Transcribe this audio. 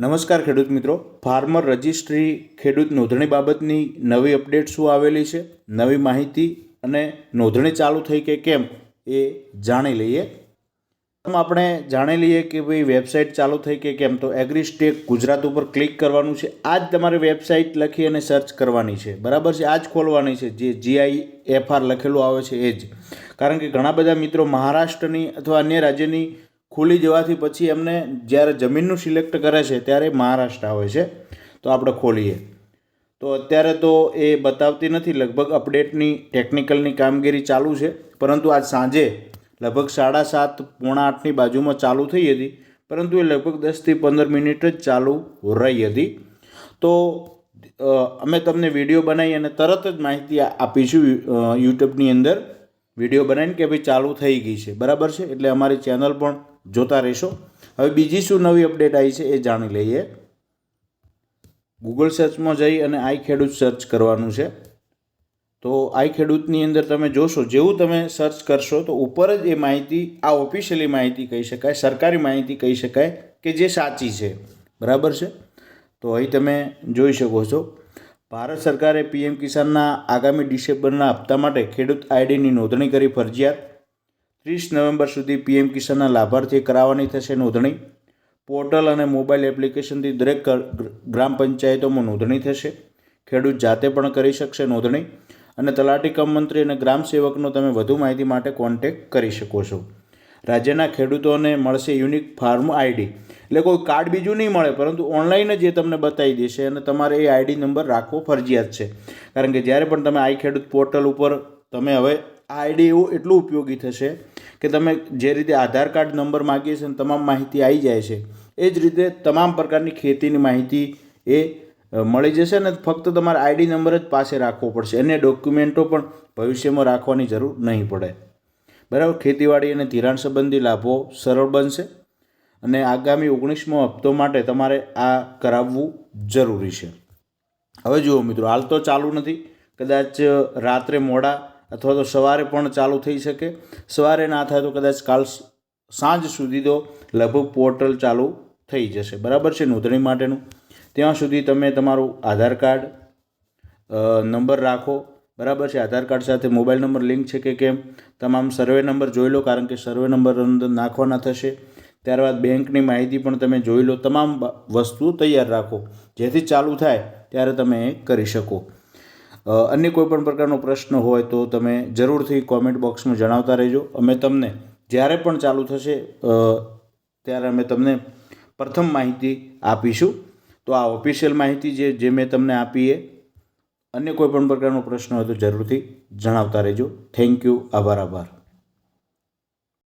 નમસ્કાર ખેડૂત મિત્રો. ફાર્મર રજિસ્ટ્રી ખેડૂત નોંધણી બાબતની નવી અપડેટ શું આવેલી છે? નવી માહિતી અને નોંધણી ચાલુ થઈ કે કેમ એ જાણી લઈએ. આપણે જાણી લઈએ કે ભાઈ વેબસાઇટ ચાલુ થઈ કે કેમ. તો એગ્રીસ્ટેક ગુજરાત ઉપર ક્લિક કરવાનું છે. આ જ તમારે વેબસાઇટ લખી અને સર્ચ કરવાની છે. બરાબર છે? આ જ ખોલવાની છે. જે જીઆઈ એફઆર લખેલું આવે છે એ જ. કારણ કે ઘણા બધા મિત્રો મહારાષ્ટ્રની અથવા અન્ય રાજ્યની ખુલી જવાથી પછી એમને જ્યારે જમીનનું સિલેક્ટ કરે છે ત્યારે મહારાષ્ટ્ર આવે છે. તો આપણે ખોલીએ. તો અત્યારે તો એ બતાવતી નથી, લગભગ અપડેટની ટેકનિકલની કામગીરી ચાલુ છે. પરંતુ આજ સાંજે લગભગ સાડા સાત, પોણા આઠની બાજુમાં ચાલુ થઈ હતી. પરંતુ એ લગભગ દસથી પંદર મિનિટ જ ચાલુ રહી હતી. તો અમે તમને વીડિયો બનાવી અને તરત જ માહિતી આપીશું યુટ્યુબની અંદર. વીડિયો બનાવીને કે ભાઈ ચાલુ થઈ ગઈ છે. બરાબર છે? એટલે અમારી ચેનલ પણ જોતા રહેશો. હવે બીજી શું નવી અપડેટ આવી છે એ જાણી લઈએ. ગૂગલ સર્ચમાં જઈ અને આઈ ખેડૂત સર્ચ કરવાનું છે. તો આઈ ખેડૂતની અંદર તમે જોશો, જેવું તમે સર્ચ કરશો તો ઉપર જ એ માહિતી, આ ઓફિશિયલી માહિતી કહી શકાય, સરકારી માહિતી કહી શકાય કે જે સાચી છે. બરાબર છે? તો અહીં તમે જોઈ શકો છો. ભારત સરકારે પીએમ કિસાનના આગામી ડિસેમ્બરના હપ્તા માટે ખેડૂત આઈડીની નોંધણી કરી ફરજિયાત. ત્રીસ નવેમ્બર સુધી પીએમ કિસાનના લાભાર્થી કરાવવાની થશે નોંધણી. પોર્ટલ અને મોબાઈલ એપ્લિકેશનથી દરેક ગ્રામ પંચાયતોમાં નોંધણી થશે. ખેડૂત જાતે પણ કરી શકશે નોંધણી. અને તલાટી કમ મંત્રી અને ગ્રામ સેવકનો તમે વધુ માહિતી માટે કોન્ટેક્ટ કરી શકો છો. રાજ્યના ખેડૂતોને મળશે યુનિક ફાર્મ આઈડી. એટલે કોઈ કાર્ડ બીજું નહીં મળે, પરંતુ ઓનલાઈન જ એ તમને બતાવી દેશે અને તમારે એ આઈડી નંબર રાખવો ફરજિયાત છે. કારણ કે જ્યારે પણ તમે આઈ ખેડૂત પોર્ટલ ઉપર તમે હવે આઈડી એવું એટલું ઉપયોગી થશે કે તમે જે રીતે આધાર કાર્ડ નંબર માગીએ છીએ તમામ માહિતી આવી જાય છે, એ જ રીતે તમામ પ્રકારની ખેતીની માહિતી એ મળી જશે ને ફક્ત તમારે આઈડી નંબર જ પાસે રાખવો પડશે અને ડોક્યુમેન્ટો પણ ભવિષ્યમાં રાખવાની જરૂર નહીં પડે. બરાબર? ખેતીવાડી અને ધિરાણ સંબંધી લાભો સરળ બનશે અને આગામી ઓગણીસમો હપ્તો માટે તમારે આ કરાવવું જરૂરી છે. હવે જુઓ મિત્રો, હાલ તો ચાલુ નથી. કદાચ રાત્રે મોડા અથવા તો સવારે પણ ચાલુ થઈ શકે. સવારે ના થાય તો કદાચ કાલ સાંજ સુધી તો લગભગ પોર્ટલ ચાલુ થઈ જશે. બરાબર છે નોંધણી માટેનું? ત્યાં સુધી તમે તમારું આધાર કાર્ડ નંબર રાખો. બરાબર છે? આધાર કાર્ડ સાથે મોબાઈલ નંબર, લિંક છે કે કેમ? તમામ સર્વે નંબર જોઈ લો, કારણ કે સર્વે નંબર અંદર નાખવાના થશે. ત્યારબાદ બેંકની માહિતી પણ તમે જોઈ લો. તમામ વસ્તુ તૈયાર રાખો. જેથી ચાલુ થાય, ત્યારે તમે એ કરી શકો. અન્ય કોઈ પણ પ્રકારનો પ્રશ્ન હોય તો તમે જરૂરથી કોમેન્ટ બોક્સમાં જણાવતા રહેજો. અમે તમને જ્યારે પણ ચાલુ થશે ત્યારે અમે તમને પ્રથમ માહિતી આપીશું. તો આ ઓફિશિયલ માહિતી જે જે મેં તમને આપી એ. અન્ય કોઈ પણ પ્રકારનો પ્રશ્ન હોય તો જરૂરથી જણાવતા રહેજો. થેન્ક યુ આભાર આભાર.